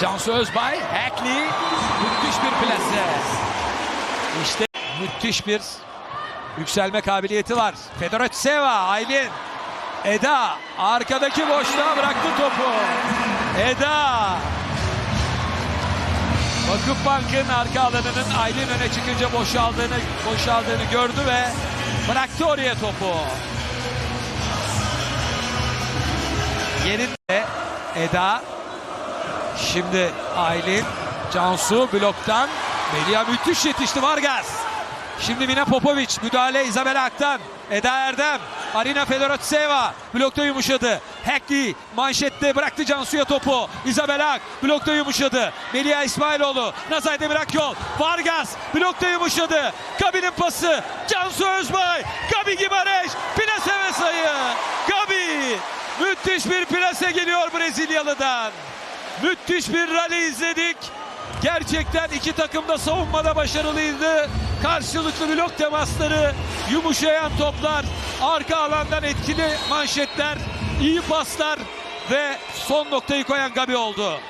Cansu Özbay, Hackney, müthiş bir plase. İşte müthiş bir yükselme kabiliyeti var. Fedoretseva, Aylin, Eda arkadaki boşluğa bıraktı topu. Eda. Vakıfbank'ın arka alanının Aylin öne çıkınca boşaldığını boşaldığını gördü ve bıraktı oraya topu. Yerinde Eda. Şimdi Aylin, Cansu bloktan. Melia müthiş yetişti Vargas. Şimdi Mina Popovic müdahale Isabel Ak'tan. Eda Erdem, Arina Fedorotseva blokta yumuşadı. Hackney manşette bıraktı Cansu'ya topu. Isabel Ak blokta yumuşadı. Melia İsmailoğlu, Nazay Demirak yol. Vargas blokta yumuşadı. Gabi'nin pası. Cansu Özbay, Gabi Gimareş, plase ve sayı. Gabi müthiş bir plase geliyor Brezilyalı'dan. Müthiş bir rally izledik. Gerçekten iki takım da savunmada başarılıydı. Karşılıklı blok temasları, yumuşayan toplar, arka alandan etkili manşetler, iyi paslar ve son noktayı koyan Gabi oldu.